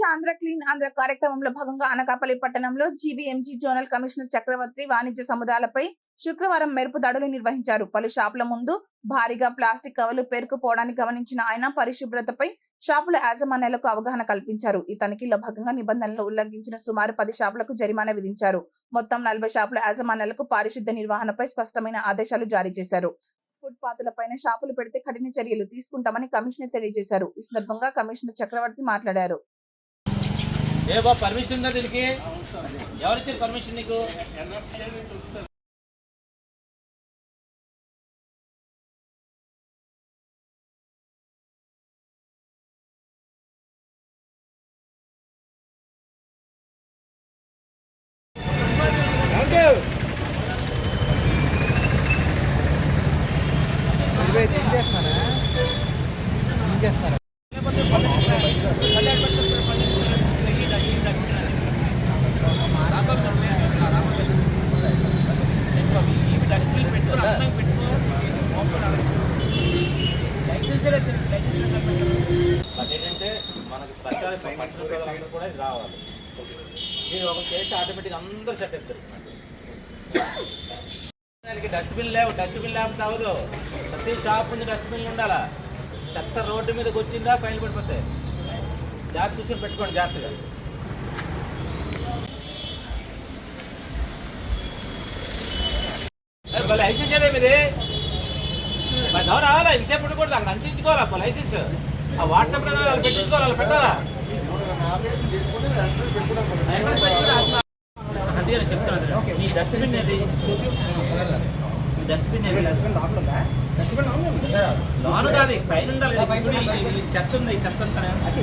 Andhra clean Andhra కార్యక్రమంలో భాగంగా అనకాపల్లి పట్టణంలో జీబీఎంజీ జోనల్ కమిషనర్ చక్రవర్తి వాణిజ్య సముదాయాలపై శుక్రవారం మెరుపు దాడులు నిర్వహించారు. పలు షాపుల ముందు భారీగా ప్లాస్టిక్ కవర్లు పేరుకుపోవడాన్ని గమనించిన ఆయన పరిశుభ్రతపై షాపుల యాజమాన్యాలకు అవగాహన కల్పించారు. ఈ తనిఖీల్లో భాగంగా నిబంధనలు ఉల్లంఘించిన సుమారు పది షాపులకు జరిమానా విధించారు. మొత్తం నలభై షాపుల యాజమాన్యాలకు పారిశుద్ధ నిర్వహణపై స్పష్టమైన ఆదేశాలు జారీ చేశారు. పైన షాపులు పెడితే కఠిన చర్యలు తీసుకుంటామని కమిషనర్ తెలియజేశారు. ఈ సందర్భంగా కమిషనర్ చక్రవర్తి మాట్లాడారు. ఏ పర్మిషన్ ఉందా దీనికి? ఎవరిచ్చారు పర్మిషన్ నీకు? చేస్తారా చేస్తారా బట్ ఏంటంటే మనకి ప్రచారం పట్టణాలందరూ కూడా ఇది రావాలి. మీరు ఒక చేస్తే ఆటోమేటిక్ అందరూ సెట్ అవుతారు డస్ట్బిన్ లేవు డస్ట్బిన్ లేకపోతే అవ్వదు. ప్రతి షాప్ ముందు డస్ట్బిన్లు ఉండాలా? చెత్త రోడ్డు మీదకి వచ్చిందా ఫైన్ పడిపోతాయి జాగ్రత్త చూసుకొని పెట్టుకోండి జాగ్రత్తగా. అరే, భలే లైసెన్స్ ఏదే రావాలా? ఇంతసేపు ఉండకూడదు అక్కడ అందించుకోవాలా అప్పుడు లైసెన్స్ ఆ వాట్సాప్లో వాళ్ళు పెట్టించుకోవాలి? వాళ్ళు పెట్టాలా? నేను చెప్తాను ఈ డస్ట్బిన్ ఏది? డస్ట్బిన్ ఏది? లోను కాదు? పైన ఉండాలి. చెత్త ఉంది ఈ చెత్త